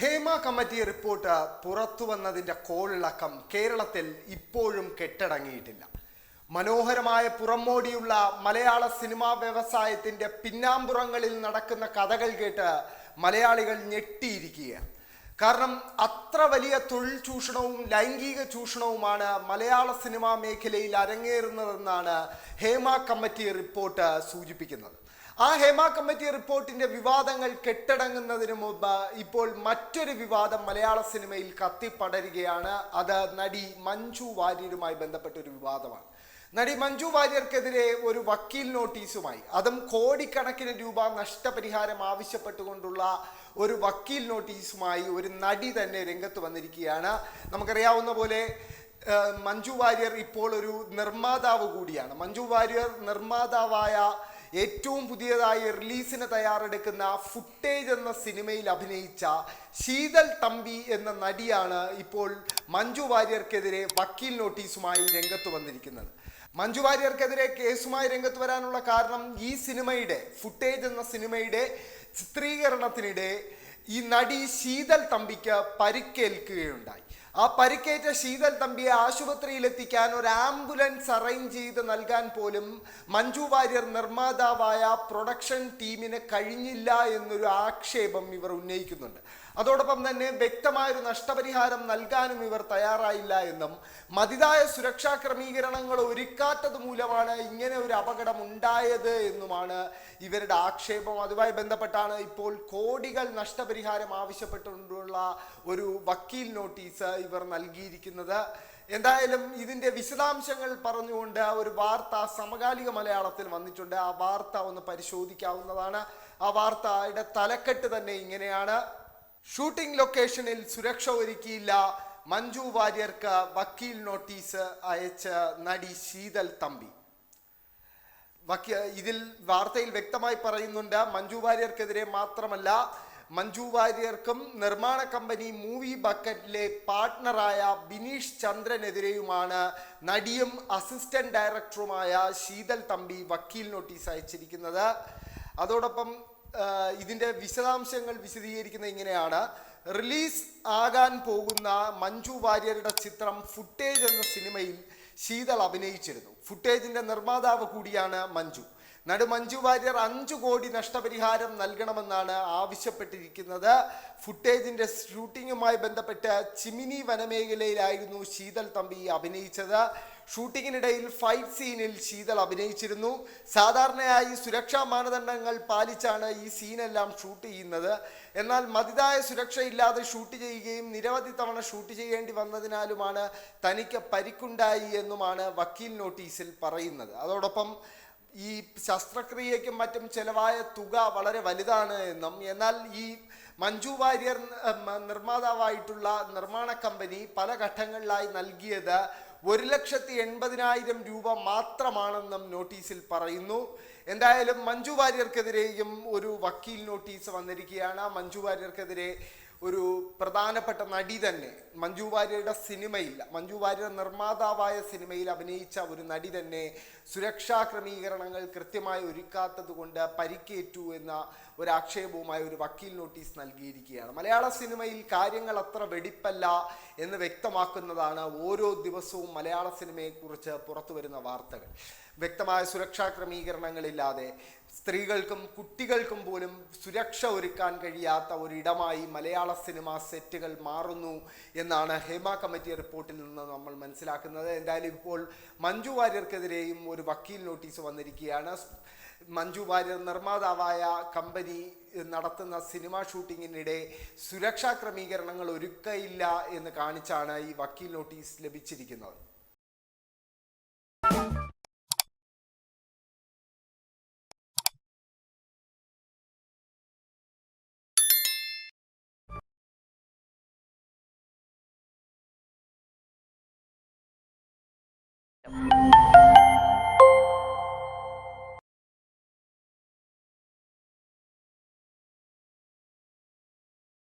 Hema committee report പുറത്തു വന്നതിന്റെ കോളിളക്കം കേരളത്തിൽ ഇപ്പോഴും കെട്ടടങ്ങിയിട്ടില്ല. മനോഹരമായ പുറമോടിയുള്ള മലയാള സിനിമാ വ്യവസായത്തിന്റെ പിന്നാമ്പുറങ്ങളിൽ നടക്കുന്ന കഥകൾ കേട്ട് മലയാളികൾ ഞെട്ടിയിരിക്കുകയാണ്. കാരണം അത്ര വലിയ തൊഴിൽ ചൂഷണവും ലൈംഗിക ചൂഷണവുമാണ് മലയാള സിനിമാ മേഖലയിൽ അരങ്ങേറുന്നതെന്നാണ് ഹേമ കമ്മിറ്റി റിപ്പോർട്ട് സൂചിപ്പിക്കുന്നത്. ആ ഹേമ കമ്മിറ്റി റിപ്പോർട്ടിന്റെ വിവാദങ്ങൾ കെട്ടടങ്ങുന്നതിന് മുമ്പ് ഇപ്പോൾ മറ്റൊരു വിവാദം മലയാള സിനിമയിൽ കത്തിപ്പടരുകയാണ്. അത് നടി മഞ്ജു വാര്യരുമായി ബന്ധപ്പെട്ട ഒരു വിവാദമാണ്. നടി മഞ്ജു വാര്യർക്കെതിരെ ഒരു വക്കീൽ നോട്ടീസുമായി അതും കോടിക്കണക്കിന് രൂപ നഷ്ടപരിഹാരം ആവശ്യപ്പെട്ടുകൊണ്ടുള്ള ഒരു വക്കീൽ നോട്ടീസുമായി ഒരു നടി തന്നെ രംഗത്ത് വന്നിരിക്കുകയാണ്. നമുക്കറിയാവുന്ന പോലെ മഞ്ജു വാര്യർ ഇപ്പോൾ ഒരു നിർമ്മാതാവ് കൂടിയാണ്. മഞ്ജു വാര്യർ നിർമ്മാതാവായ ഏറ്റവും പുതിയതായി റിലീസിന് തയ്യാറെടുക്കുന്ന ഫുട്ടേജ് എന്ന സിനിമയിൽ അഭിനയിച്ച ശീതൽ തമ്പി എന്ന നടിയാണ് ഇപ്പോൾ മഞ്ജു വാര്യർക്കെതിരെ വക്കീൽ നോട്ടീസുമായി രംഗത്ത് വന്നിരിക്കുന്നത്. മഞ്ജു വാര്യർക്കെതിരെ കേസുമായി രംഗത്ത് വരാനുള്ള കാരണം ഈ സിനിമയുടെ ഫുട്ടേജ് എന്ന സിനിമയുടെ ചിത്രീകരണത്തിനിടെ ഈ നടി ശീതൽ തമ്പിക്ക് പരിക്കേൽക്കുകയുണ്ടായി. ആ പരിക്കേറ്റ ശീതൽ തമ്പിയെ ആശുപത്രിയിൽ എത്തിക്കാൻ ഒരു ആംബുലൻസ് അറേഞ്ച് ചെയ്ത് നൽകാൻ പോലും മഞ്ജു വാര്യർ നിർമ്മാതാവായ പ്രൊഡക്ഷൻ ടീമിന് കഴിഞ്ഞില്ല എന്നൊരു ആക്ഷേപം ഇവർ ഉന്നയിക്കുന്നുണ്ട്. അതോടൊപ്പം തന്നെ വ്യക്തമായൊരു നഷ്ടപരിഹാരം നൽകാനും ഇവർ തയ്യാറായില്ല എന്നും മതിതായ സുരക്ഷാ ക്രമീകരണങ്ങൾ ഒരുക്കാത്തത് മൂലമാണ് ഇങ്ങനെ ഒരു അപകടം ഉണ്ടായത് എന്നുമാണ് ഇവരുടെ ആക്ഷേപം. അതുമായി ബന്ധപ്പെട്ടാണ് ഇപ്പോൾ കോടികൾ നഷ്ടപരിഹാരം ആവശ്യപ്പെട്ടുകൊണ്ടുള്ള ഒരു വക്കീൽ നോട്ടീസ് ഇവർ നൽകിയിരിക്കുന്നത്. എന്തായാലും ഇതിന്റെ വിശദാംശങ്ങൾ പറഞ്ഞുകൊണ്ട് ഒരു വാർത്ത സമകാലിക മലയാളത്തിൽ വന്നിട്ടുണ്ട്. ആ വാർത്ത ഒന്ന് പരിശോധിക്കാവുന്നതാണ്. ആ വാർത്തയുടെ തലക്കെട്ട് തന്നെ ഇങ്ങനെയാണ്. ഷൂട്ടിംഗ് ലൊക്കേഷനിൽ സുരക്ഷ ഒരുക്കിയില്ല. മഞ്ജു വാര്യർക്ക് വക്കീൽ നോട്ടീസ് അയച്ച നടി ശീതൽ തമ്പി. ഇതിൽ വാർത്തയിൽ വ്യക്തമായി പറയുന്നുണ്ട് മഞ്ജു വാര്യർക്കെതിരെ മാത്രമല്ല മഞ്ജു വാര്യർക്കും നിർമ്മാണ കമ്പനി മൂവി ബക്കറ്റിലെ പാർട്ട്ണറായ ബിനീഷ് ചന്ദ്രനെതിരെയുമാണ് നടിയും അസിസ്റ്റന്റ് ഡയറക്ടറുമായ ശീതൽ തമ്പി വക്കീൽ നോട്ടീസ് അയച്ചിരിക്കുന്നത്. അതോടൊപ്പം ഇതിന്റെ വിശദാംശങ്ങൾ വിശദീകരിക്കുന്നത് ഇങ്ങനെയാണ്. റിലീസ് ആകാൻ പോകുന്ന മഞ്ജു വാര്യരുടെ ചിത്രം ഫുട്ടേജ് എന്ന സിനിമയിൽ ശീതൾ അഭിനയിച്ചിരുന്നു. ഫുട്ടേജിന്റെ നിർമ്മാതാവ് കൂടിയാണ് മഞ്ജു. നടു മഞ്ജു വാര്യർ അഞ്ചു കോടി നഷ്ടപരിഹാരം നൽകണമെന്നാണ് ആവശ്യപ്പെട്ടിരിക്കുന്നത്. ഫുട്ടേജിന്റെ ഷൂട്ടിങ്ങുമായി ബന്ധപ്പെട്ട് ചിമിനി വനമേഖലയിലായിരുന്നു ശീതൽ തമ്പി അഭിനയിച്ചത്. ഷൂട്ടിങ്ങിനിടയിൽ ഫൈറ്റ് സീനിൽ ശീതൾ അഭിനയിച്ചിരുന്നു. സാധാരണയായി സുരക്ഷാ മാനദണ്ഡങ്ങൾ പാലിച്ചാണ് ഈ സീനെല്ലാം ഷൂട്ട് ചെയ്യുന്നത്. എന്നാൽ മതിതായ സുരക്ഷയില്ലാതെ ഷൂട്ട് ചെയ്യുകയും നിരവധി തവണ ഷൂട്ട് ചെയ്യേണ്ടി വന്നതിനാലുമാണ് തനിക്ക് പരിക്കുണ്ടായി എന്നുമാണ് വക്കീൽ നോട്ടീസിൽ പറയുന്നത്. അതോടൊപ്പം ഈ ശസ്ത്രക്രിയയ്ക്കും മറ്റും ചെലവായ തുക വളരെ വലുതാണ് എന്നും. എന്നാൽ ഈ മഞ്ജു വാര്യർ നിർമ്മാതാവായിട്ടുള്ള നിർമ്മാണ കമ്പനി പല ഘട്ടങ്ങളിലായി നൽകിയത് ഒരു ലക്ഷത്തി എൺപതിനായിരം രൂപ മാത്രമാണെന്നും നോട്ടീസിൽ പറയുന്നു. എന്തായാലും മഞ്ജു വാര്യർക്കെതിരെയും ഒരു വക്കീൽ നോട്ടീസ് വന്നിരിക്കുകയാണ്. മഞ്ജു വാര്യർക്കെതിരെ ഒരു പ്രധാനപ്പെട്ട നടി തന്നെ. മഞ്ജു വാര്യരുടെ സിനിമയിൽ മഞ്ജു വാര്യർ നിർമ്മാതാവായ സിനിമയിൽ അഭിനയിച്ച ഒരു നടി തന്നെ സുരക്ഷാ ക്രമീകരണങ്ങൾ കൃത്യമായി ഒരുക്കാത്തത് കൊണ്ട് പരിക്കേറ്റു എന്ന ഒരു ആക്ഷേപവുമായി ഒരു വക്കീൽ നോട്ടീസ് നൽകിയിരിക്കുകയാണ്. മലയാള സിനിമയിൽ കാര്യങ്ങൾ അത്ര വെടിപ്പല്ല എന്ന് വ്യക്തമാക്കുന്നതാണ് ഓരോ ദിവസവും മലയാള സിനിമയെക്കുറിച്ച് പുറത്തു വരുന്ന വാർത്തകൾ. വ്യക്തമായ സുരക്ഷാ ക്രമീകരണങ്ങളില്ലാതെ സ്ത്രീകൾക്കും കുട്ടികൾക്കും പോലും സുരക്ഷ ഒരുക്കാൻ കഴിയാത്ത ഒരിടമായി മലയാള സിനിമ സെറ്റുകൾ മാറുന്നു എന്നാണ് ഹേമ കമ്മിറ്റി റിപ്പോർട്ടിൽ നിന്ന് നമ്മൾ മനസ്സിലാക്കുന്നത്. എന്തായാലും ഇപ്പോൾ മഞ്ജു വാര്യർക്കെതിരെയും ഒരു വക്കീൽ നോട്ടീസ് വന്നിരിക്കുകയാണ്. മഞ്ജു വാര്യർ നിർമ്മാതാവായ കമ്പനി നടത്തുന്ന സിനിമ ഷൂട്ടിങ്ങിനിടെ സുരക്ഷാ ക്രമീകരണങ്ങൾ ഒരുക്കയില്ല എന്ന് കാണിച്ചാണ് ഈ വക്കീൽ നോട്ടീസ് ലഭിച്ചിരിക്കുന്നത്. Yep.